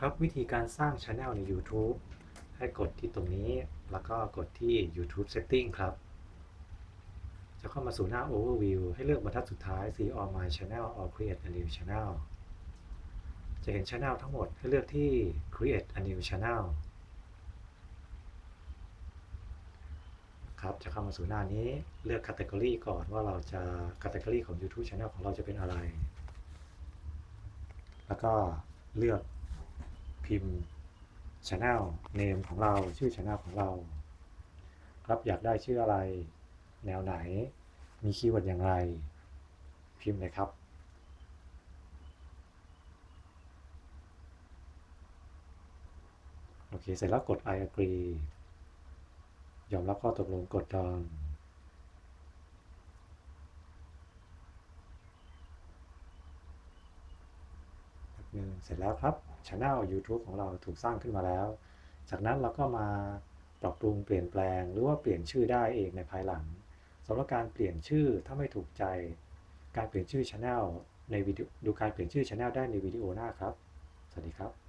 ครับวิธีการสร้างช anel ใน YouTube ให้กดที่ตรงนี้แล้วก็กดที่ YouTube Setting ครับ จะเข้ามาสู่หน้า Overview ให้เลือกบรรทัดสุดท้าย See all my channel or create a new channel จะเห็น channel ทั้งหมดให้เลือกที่ create a new channel ครับ จะเข้ามาสู่หน้านี้เลือก category ก่อนว่าเราจะ category ของ YouTube channel ของเราจะเป็นอะไร แล้วก็เลือก พิมพ์ channel name ของเราชื่อ channel ของเรา ครับอยากได้ชื่ออะไร แนวไหน มีคีย์เวิร์ดอย่างไร พิมพ์เลยครับโอเค เสร็จแล้วกด I agree ยอมรับข้อตกลงกด done แป๊บนึง เสร็จแล้วครับช anel YouTube ของเราถูกสร้างขึ้นมาแล้ว จากนั้นเราก็มาปรับปรุงเปลี่ยนแปลง หรือว่าเปลี่ยนชื่อได้เองในภายหลังสำหรับการเปลี่ยนชื่อถ้าไม่ถูกใจ การเปลี่ยนชื่อช anel ในวิดีโอดูการเปลี่ยนชื่อช anel ได้ในวิดีโอหน้าครับ สวัสดีครับ